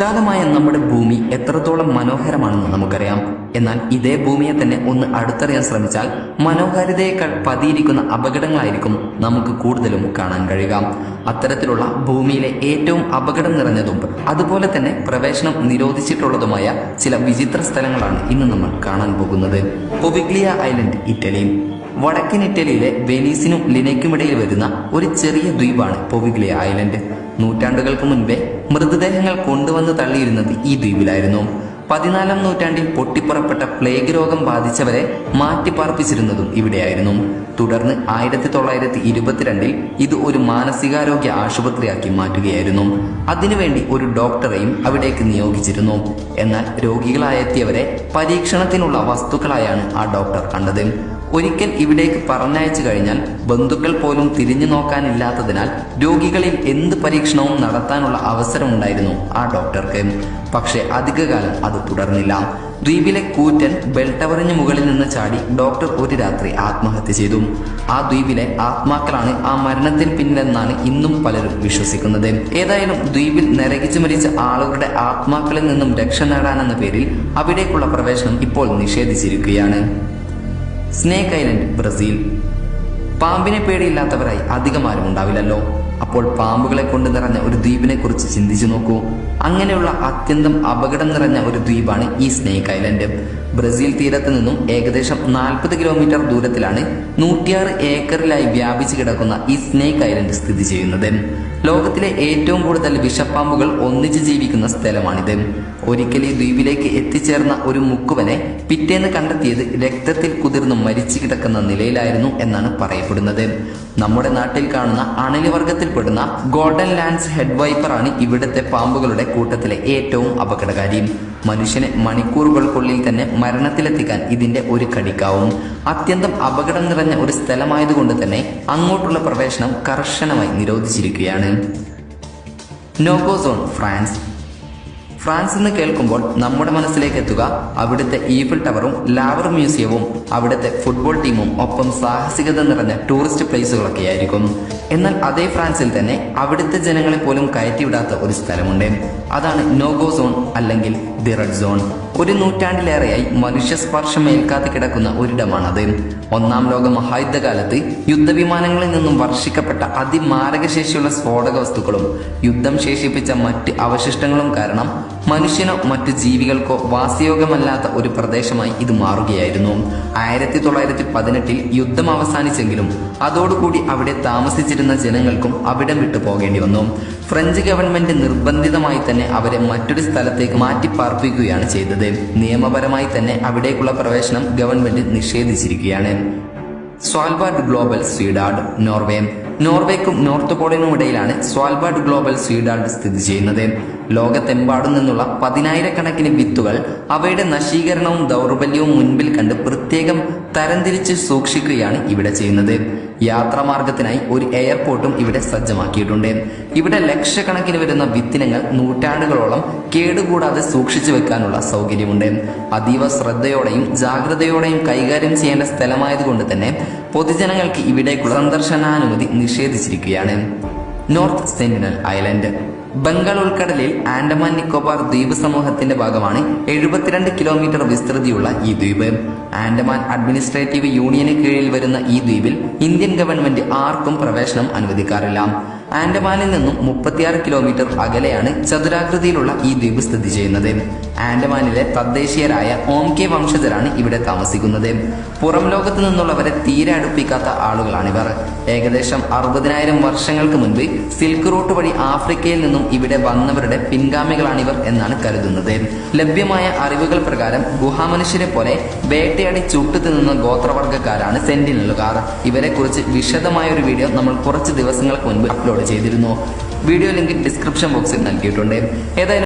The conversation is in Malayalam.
വിശാലമായ നമ്മുടെ ഭൂമി എത്രത്തോളം മനോഹരമാണെന്ന് നമുക്കറിയാം. എന്നാൽ ഇതേ ഭൂമിയെ തന്നെ ഒന്ന് അടുത്തറിയാൻ ശ്രമിച്ചാൽ മനോഹാരിതയേക്കാൾ പതിയിരിക്കുന്ന അപകടങ്ങളായിരിക്കും നമുക്ക് കൂടുതലും കാണാൻ കഴിയുക. അത്തരത്തിലുള്ള ഭൂമിയിലെ ഏറ്റവും അപകടം നിറഞ്ഞതും അതുപോലെ തന്നെ പ്രവേശനം നിരോധിച്ചിട്ടുള്ളതുമായ ചില വിചിത്ര സ്ഥലങ്ങളാണ് ഇന്ന് നമ്മൾ കാണാൻ പോകുന്നത്. Poveglia island Italy. വടക്കൻ ഇറ്റലിയിലെ വെനീസിനും ലിനയ്ക്കുമിടയിൽ വരുന്ന ഒരു ചെറിയ ദ്വീപാണ് പൊവിഗ്ലിയ ഐലൻഡ്. നൂറ്റാണ്ടുകൾക്ക് മുൻപേ മൃതദേഹങ്ങൾ കൊണ്ടുവന്ന് തള്ളിയിരുന്നത് ഈ ദ്വീപിലായിരുന്നു. പതിനാലാം നൂറ്റാണ്ടിൽ പൊട്ടിപ്പുറപ്പെട്ട പ്ലേഗ് രോഗം ബാധിച്ചവരെ മാറ്റിപ്പാർപ്പിച്ചിരുന്നതും ഇവിടെയായിരുന്നു. തുടർന്ന് ആയിരത്തി തൊള്ളായിരത്തി ഇരുപത്തിരണ്ടിൽ ഇത് ഒരു മാനസികാരോഗ്യ ആശുപത്രിയാക്കി മാറ്റുകയായിരുന്നു. അതിനുവേണ്ടി ഒരു ഡോക്ടറെയും അവിടേക്ക് നിയോഗിച്ചിരുന്നു. എന്നാൽ രോഗികളായെത്തിയവരെ പരീക്ഷണത്തിനുള്ള വസ്തുക്കളായാണ് ആ ഡോക്ടർ കണ്ടത്. ഒരിക്കൽ ഇവിടേക്ക് പറഞ്ഞയച്ചു കഴിഞ്ഞാൽ ബന്ധുക്കൾ പോലും തിരിഞ്ഞു നോക്കാനില്ലാത്തതിനാൽ രോഗികളിൽ എന്ത് പരീക്ഷണവും നടത്താനുള്ള അവസരമുണ്ടായിരുന്നു ആ ഡോക്ടർക്ക്. പക്ഷേ അധികകാലം അത് തുടർന്നില്ല. ദ്വീപിലെ കൂറ്റൻ ബെൽ ടവറിന് മുകളിൽ നിന്ന് ചാടി ഡോക്ടർ ഒരു രാത്രി ആത്മഹത്യ ചെയ്തു. ആ ദ്വീപിലെ ആത്മാക്കളാണ് ആ മരണത്തിന് പിന്നിലെന്നാണ് ഇന്നും പലരും വിശ്വസിക്കുന്നത്. ഏതായാലും ദ്വീപിൽ നരകിച്ചു മരിച്ച ആളുകളുടെ ആത്മാക്കളിൽ നിന്നും രക്ഷ നേടാനെന്ന പേരിൽ അവിടേക്കുള്ള പ്രവേശനം ഇപ്പോൾ നിഷേധിച്ചിരിക്കുകയാണ്. Snake island Brazil. പാമ്പിനെ പേടിയില്ലാത്തവരായി അധികമാരും ഉണ്ടാവില്ലല്ലോ. അപ്പോൾ പാമ്പുകളെ കൊണ്ട് നിറഞ്ഞ ഒരു ദ്വീപിനെ കുറിച്ച് ചിന്തിച്ചു നോക്കൂ. അങ്ങനെയുള്ള അത്യന്തം അപകടം നിറഞ്ഞ ഒരു ദ്വീപാണ് ഈ സ്നേക്ക് ഐലൻഡ്. ബ്രസീൽ തീരത്ത് നിന്നും ഏകദേശം നാൽപ്പത് കിലോമീറ്റർ ദൂരത്തിലാണ് നൂറ്റിയാറ് ഏക്കറിലായി വ്യാപിച്ചു കിടക്കുന്ന ഈ സ്നേക്ക് ഐലൻഡ് സ്ഥിതി ചെയ്യുന്നത്. ലോകത്തിലെ ഏറ്റവും കൂടുതൽ വിഷപ്പാമ്പുകൾ ഒന്നിച്ച് ജീവിക്കുന്ന സ്ഥലമാണിത്. ഒരിക്കൽ ഈ ദ്വീപിലേക്ക് എത്തിച്ചേർന്ന ഒരു മുക്കുവനെ പിറ്റേന്ന് കണ്ടെത്തിയത് രക്തത്തിൽ കുതിർന്ന് മരിച്ചു കിടക്കുന്ന നിലയിലായിരുന്നു എന്നാണ് പറയപ്പെടുന്നത്. നമ്മുടെ നാട്ടിൽ കാണുന്ന അണലി വർഗത്തിൽപ്പെടുന്ന ഗോൾഡൻ ലാൻഡ്സ് ഹെഡ് വൈപ്പറാണ് ഇവിടുത്തെ പാമ്പുകളുടെ കൂട്ടത്തിലെ ഏറ്റവും അപകടകാരി മനുഷ്യനെ മണിക്കൂറുകൾക്കുള്ളിൽ തന്നെ മരണത്തിലെത്തിക്കാൻ ഇതിന്റെ ഒരു കടിക്കാവും അത്യന്തം അപകടം നിറഞ്ഞ ഒരു സ്ഥലമായതുകൊണ്ട് തന്നെ അങ്ങോട്ടുള്ള പ്രവേശനം കർശനമായി നിരോധിച്ചിരിക്കുകയാണ്. നോഗോസോൺ ഫ്രാൻസ്. ഫ്രാൻസ് എന്ന് കേൾക്കുമ്പോൾ നമ്മുടെ മനസ്സിലേക്ക് എത്തുക. അവിടുത്തെ ഈഫിൽ ടവറും ലാവർ മ്യൂസിയവും അവിടുത്തെ ഫുട്ബോൾ ടീമും ഒപ്പം സാഹസികത നിറഞ്ഞ ടൂറിസ്റ്റ് പ്ലേസുകളൊക്കെ ആയിരിക്കും. എന്നാൽ അതേ ഫ്രാൻസിൽ തന്നെ അവിടുത്തെ ജനങ്ങളെ പോലും കയറ്റിവിടാത്ത ഒരു സ്ഥലമുണ്ട്. അതാണ് നോഗോ സോൺ അല്ലെങ്കിൽ ദി റെഡ് സോൺ ഒരു നൂറ്റാണ്ടിലേറെയായി മനുഷ്യ സ്പർശം ഏൽക്കാതെ കിടക്കുന്ന ഒരിടമാണത്. ഒന്നാം ലോക മഹായുദ്ധകാലത്ത് യുദ്ധവിമാനങ്ങളിൽ നിന്നും വർഷിക്കപ്പെട്ട അതിമാരകശേഷിയുള്ള സ്ഫോടക വസ്തുക്കളും യുദ്ധം ശേഷിപ്പിച്ച മറ്റ് അവശിഷ്ടങ്ങളും കാരണം മനുഷ്യനോ മറ്റ് ജീവികൾക്കോ വാസയോഗമല്ലാത്ത ഒരു പ്രദേശമായി ഇത് മാറുകയായിരുന്നു. ആയിരത്തി തൊള്ളായിരത്തി പതിനെട്ടിൽ യുദ്ധം അവസാനിച്ചെങ്കിലും അതോടുകൂടി അവിടെ താമസിച്ചിരുന്ന ജനങ്ങൾക്കും അവിടം വിട്ടു പോകേണ്ടി വന്നു. ഫ്രഞ്ച് ഗവൺമെന്റ് നിർബന്ധിതമായി തന്നെ അവരെ മറ്റൊരു സ്ഥലത്തേക്ക് മാറ്റി പാർപ്പിക്കുകയാണ് ചെയ്തത്. നിയമപരമായി തന്നെ അവിടേക്കുള്ള പ്രവേശനം government നിഷേധിച്ചിരിക്കുകയാണ്. Svalbard global seed vault Norway. നോർവേക്കും north പോളിനും ഇടയിലാണ് സ്വാൽബാർഡ് ഗ്ലോബൽ സ്വീഡാർഡ് സ്ഥിതി ചെയ്യുന്നത്. ലോകത്തെമ്പാടും നിന്നുള്ള പതിനായിരക്കണക്കിന് വിത്തുകൾ അവയുടെ നശീകരണവും ദൗർബല്യവും മുൻപിൽ കണ്ട് പ്രത്യേകം തരംതിരിച്ച് സൂക്ഷിക്കുകയാണ് ഇവിടെ ചെയ്യുന്നത്. യാത്രാമാർഗത്തിനായി ഒരു എയർപോർട്ടും ഇവിടെ സജ്ജമാക്കിയിട്ടുണ്ട്. ഇവിടെ ലക്ഷക്കണക്കിന് വരുന്ന വിത്തിനങ്ങൾ നൂറ്റാണ്ടുകളോളം കേടുകൂടാതെ സൂക്ഷിച്ചു വെക്കാനുള്ള സൗകര്യമുണ്ട്. അതീവ ശ്രദ്ധയോടെയും ജാഗ്രതയോടെയും കൈകാര്യം ചെയ്യേണ്ട സ്ഥലമായതുകൊണ്ട് തന്നെ പൊതുജനങ്ങൾക്ക് ഇവിടേക്കുള്ള സന്ദർശനാനുമതി നിഷേധിച്ചിരിക്കുകയാണ്. North sentinel island. ബംഗാൾ ഉൾക്കടലിൽ ആൻഡമാൻ നിക്കോബാർ ദ്വീപ് സമൂഹത്തിന്റെ ഭാഗമാണ് എഴുപത്തിരണ്ട് കിലോമീറ്റർ വിസ്തൃതിയുള്ള ഈ ദ്വീപ്. ആൻഡമാൻ അഡ്മിനിസ്ട്രേറ്റീവ് യൂണിയന് കീഴിൽ വരുന്ന ഈ ദ്വീപിൽ ഇന്ത്യൻ ഗവൺമെന്റ് ആർക്കും പ്രവേശനം അനുവദിക്കാറില്ല. ആൻഡമാനിൽ നിന്നും മുപ്പത്തിയാറ് കിലോമീറ്റർ അകലെയാണ് ചതുരാകൃതിയിലുള്ള ഈ ദ്വീപ് സ്ഥിതി ചെയ്യുന്നത്. ആൻഡമാനിലെ തദ്ദേശീയരായ ഓം കെ വംശജരാണ് ഇവിടെ താമസിക്കുന്നത്. പുറം ലോകത്ത് നിന്നുള്ളവരെ തീരെ അടുപ്പിക്കാത്ത ആളുകളാണിവർ. ഏകദേശം അറുപതിനായിരം വർഷങ്ങൾക്ക് മുൻപ് സിൽക്ക് റൂട്ട് വഴി ആഫ്രിക്കയിൽ നിന്നും ഇവിടെ വന്നവരുടെ പിൻഗാമികളാണിവർ എന്നാണ് കരുതുന്നത്. ലഭ്യമായ അറിവുകൾ പ്രകാരം ഗുഹാമനുഷ്യരെ പോലെ വേട്ടയാടി ചുട്ടു തിന്നുന്ന ഗോത്രവർഗക്കാരാണ് സെന്റിനലുകാർ. ഇവരെ കുറിച്ച് വിശദമായ ഒരു വീഡിയോ നമ്മൾ കുറച്ച് ദിവസങ്ങൾക്ക് മുൻപ് അപ്ലോഡ് ചെയ്തിരുന്നു. വീഡിയോ ലിങ്ക് ഡിസ്ക്രിപ്ഷൻ ബോക്സിൽ നൽകിയിട്ടുണ്ട്. ഏതായാലും